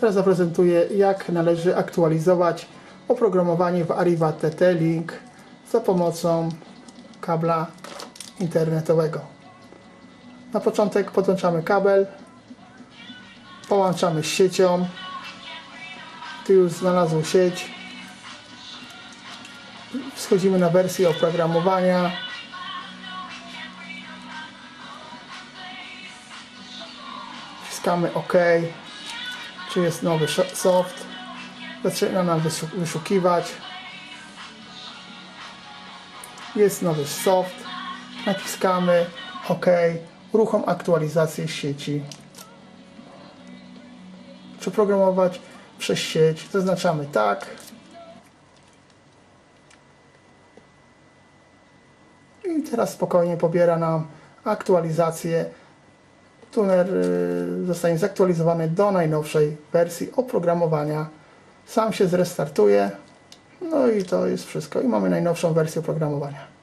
Teraz zaprezentuję, jak należy aktualizować oprogramowanie w Arriva TT Link za pomocą kabla internetowego. Na początek podłączamy kabel, połączamy z siecią. Tu już znalazło sieć. Schodzimy na wersję oprogramowania. Wciskamy OK. Czy jest nowy soft. Zaczyna nam wyszu- wyszukiwać. Jest nowy soft. Naciskamy OK. Uruchom aktualizację sieci. Przeprogramować przez sieć. Zaznaczamy tak. I teraz spokojnie pobiera nam aktualizację. Tuner y, zostanie zaktualizowany do najnowszej wersji oprogramowania. Sam się zrestartuje. No i to jest wszystko. I mamy najnowszą wersję oprogramowania.